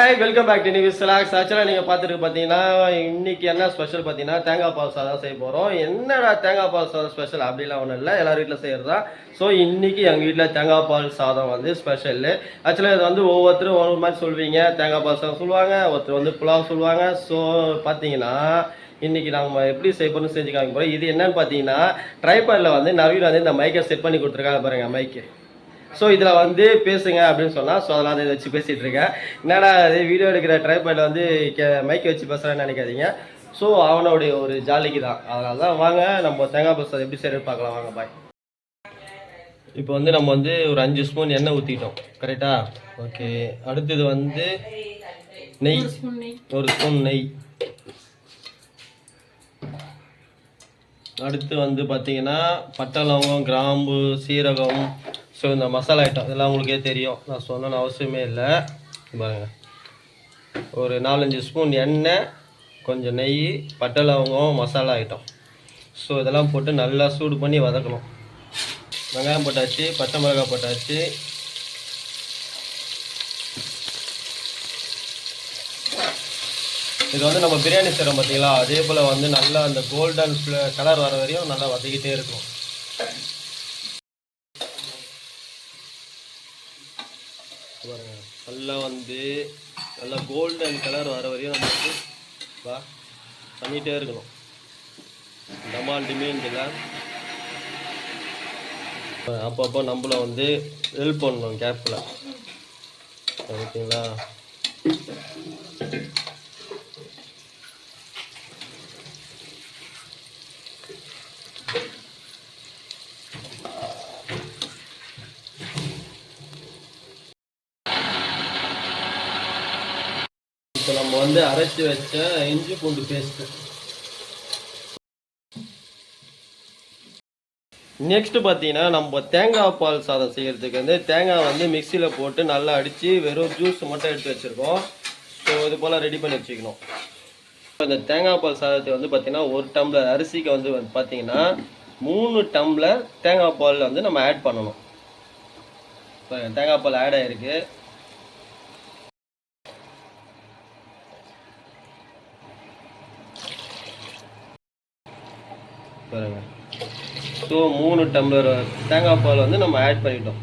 Hi welcome back to news slacks ஆக்சுவலாக நீங்கள் பார்த்துட்டு பார்த்தீங்கன்னா இன்னைக்கு என்ன ஸ்பெஷல் பார்த்தீங்கன்னா தேங்காய் பால் சாதம் செய்ய போகிறோம் என்னடா தேங்காய் பால் சாதம் ஸ்பெஷல் அப்படிலாம் ஒன்றும் இல்லை. எல்லார் வீட்டில் செய்கிறதா ஸோ இன்னைக்கு எங்கள் வீட்டில் தேங்காய் பால் சாதம் வந்து ஸ்பெஷல் ஆக்சுவலாக இது வந்து ஒவ்வொருத்தரும் ஒரு மாதிரி சொல்வீங்க. தேங்காய் பால் சாதம் சொல்லுவாங்க. ஒருத்தர் வந்து புலாவ் சொல்லுவாங்க. ஸோ பார்த்தீங்கன்னா இன்னைக்கு நம்ம எப்படி செய்ய செஞ்சு காமிக்க போகிறோம் இது என்னன்னு பார்த்தீங்கன்னா ட்ரைபாடில் வந்து நவீன் வந்து இந்த மைக்கை செட் பண்ணி கொடுத்துருக்காங்க பாருங்க மைக்கு ஸோ இதில் வந்து பேசுங்க அப்படின்னு சொன்னால் ஸோ அதெல்லாம் அதை வச்சு பேசிகிட்டு இருக்கேன். என்னடா அது வீடியோ எடுக்கிற ட்ரைபாடில் வந்து கே மைக் வச்சு பேசுகிறேன்னு நினைக்காதீங்க. ஸோ அவனுடைய ஒரு ஜாலிக்கு தான் அதனால தான் வாங்க நம்ம தேங்காய் பஸ் எப்படி செய்யறது பார்க்கலாம். வாங்க பாய் இப்போ வந்து நம்ம வந்து ஒரு அஞ்சு ஸ்பூன் எண்ணெய் ஊற்றிட்டோம் கரெக்டா ஓகே அடுத்தது வந்து நெய். ஒரு ஸ்பூன் நெய். அடுத்து வந்து பார்த்தீங்கன்னா பட்டை லவங்கம் கிராம்பு சீரகம் ஸோ இந்த மசாலா ஐட்டம் இதெல்லாம் உங்களுக்கே தெரியும். நான் சொல்லணும்னு அவசியமே இல்லை. பாருங்க. ஒரு நாலஞ்சு ஸ்பூன் எண்ணெய் கொஞ்சம் நெய் பட்டை லவங்கம் மசாலா ஐட்டம் ஸோ இதெல்லாம் போட்டு நல்லா சூடு பண்ணி வதக்கணும். வெங்காயம் போட்டாச்சு பச்சை மிளகாய் போட்டாச்சு. இது வந்து நம்ம பிரியாணி செய்கிறோம் பார்த்தீங்களா அதே போல் வந்து நல்லா அந்த கோல்டன் கலர் வர வரையும் நல்லா வதக்கிட்டே இருக்கும் நல்லா வந்து நல்லா கோல்டன் கலர் வர வரையும் நம்ம வந்து வா பண்ணிகிட்டே இருக்கணும். டமால் டிமேண்டில் அப்பப்போ நம்மள வந்து ஹெல்ப் பண்ணணும் கேப்பில் ஓகேங்களா இப்போ நம்ம வந்து அரைச்சி வச்ச இஞ்சி பூண்டு பேஸ்ட்டு நெக்ஸ்ட் பார்த்தீங்கன்னா நம்ம தேங்காய் பால் சாதம் செய்கிறதுக்கு வந்து தேங்காய் வந்து மிக்சியில் போட்டு நல்லா அடித்து வெறும் ஜூஸ் மட்டும் எடுத்து வச்சுருக்கோம். ஸோ இது போல் ரெடி பண்ணி வச்சுக்கணும். இந்த தேங்காய் பால் சாதத்தை வந்து பார்த்தீங்கன்னா ஒரு டம்ளர் அரிசிக்கு வந்து வந்து பார்த்தீங்கன்னா மூணு டம்ளர் தேங்காய் பால் வந்து நம்ம ஆட் பண்ணணும். தேங்காய் பால் ஆட் ஆகிருக்கு பாருங்க. ஸோ மூணு டம்ளர் தேங்காய் பால் வந்து நம்ம ஆட் பண்ணிட்டோம்.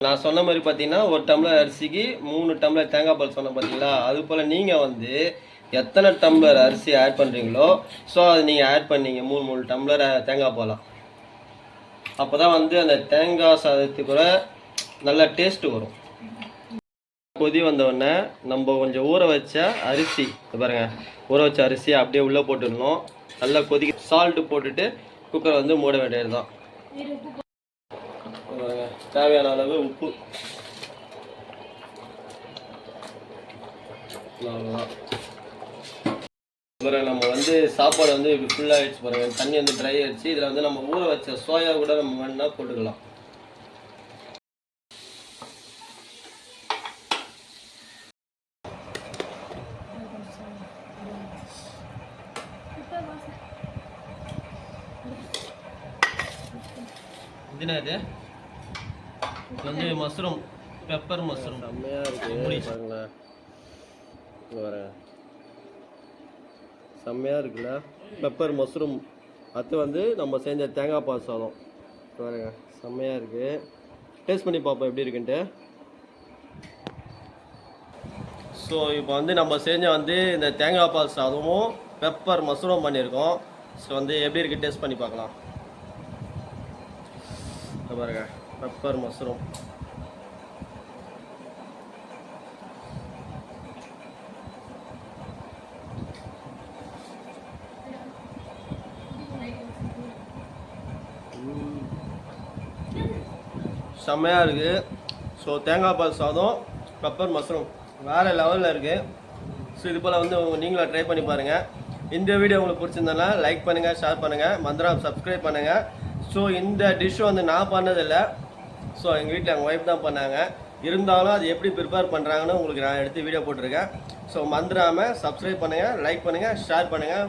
நான் சொன்ன மாதிரி பார்த்தீங்கன்னா ஒரு டம்ளர் அரிசிக்கு மூணு டம்ளர் தேங்காய் பால் சொன்னேன் பார்த்தீங்களா அது போல் நீங்கள் வந்து எத்தனை டம்ளர் அரிசி ஆட் பண்ணுறீங்களோ ஸோ அது நீங்கள் ஆட் பண்ணீங்க. மூணு மூணு டம்ளர் தேங்காய் பாலாம் அப்போ தான் வந்து அந்த தேங்காய் சாதத்துக்கூட நல்ல டேஸ்ட்டு வரும். கொதி வந்தவுடனே நம்ம கொஞ்சம் ஊற வச்ச அரிசி பாருங்கள் பாருங்க ஊற வச்ச அரிசியை அப்படியே உள்ளே போட்டுடணும். நல்லா கொதிக்க சால்ட்டு போட்டுட்டு குக்கரை வந்து மூட வேண்டியது தான் தேவையான அளவு உப்பு. அவ்வளவுதான். நம்ம வந்து சாப்பாடு வந்து ஃபுல்லாகிடுச்சு பாருங்க தண்ணி வந்து ட்ரை ஆயிடுச்சு. இதில் வந்து நம்ம ஊற வச்ச சோயா கூட நம்ம வேணா போட்டுக்கலாம். இது? வந்து மஷ்ரூம் பெப்பர் மஷ்ரூம். செம்மையாக இருக்கு பாருங்களேன் வரேன் செம்மையாக இருக்குல்ல? Pepper mushroom. அது வந்து நம்ம செஞ்ச தேங்காய் பால் சாதம். பாருங்க. செம்மையாக இருக்குது டேஸ்ட் பண்ணி பார்ப்போம் எப்படி இருக்குன்ட்டு. ஸோ இப்போ வந்து நம்ம செஞ்ச வந்து இந்த தேங்காய் பால் சாதமும் பெப்பர் மஷ்ரூம் பண்ணியிருக்கோம். ஸோ வந்து எப்படி இருக்கு டேஸ்ட் பண்ணி பார்க்கலாம். பாருங்க. பெப்பர் மஷ்ரூம் செம்மையாக இருக்குது ஸோ தேங்காய் பால் சாதம் பெப்பர் மஷ்ரூம் வேறு லெவலில் இருக்குது ஸோ இது போல் வந்து நீங்களும் ட்ரை பண்ணி பாருங்கள் இந்த வீடியோ உங்களுக்கு பிடிச்சிருந்தனா லைக் பண்ணுங்கள் ஷேர் பண்ணுங்கள் மந்திரம் சப்ஸ்கிரைப் பண்ணுங்கள் ஸோ இந்த டிஷ் வந்து நான் பண்ணதில்லை. ஸோ எங்கள் வீட்டில் எங்கள் ஒய்ஃப் தான் பண்ணாங்க. இருந்தாலும் அது எப்படி ப்ரிப்பேர் பண்ணுறாங்கன்னு உங்களுக்கு நான் எடுத்து வீடியோ போட்டிருக்கேன். ஸோ மந்திராமல் சப்ஸ்கிரைப் பண்ணுங்கள் லைக் பண்ணுங்கள் ஷேர் பண்ணுங்கள்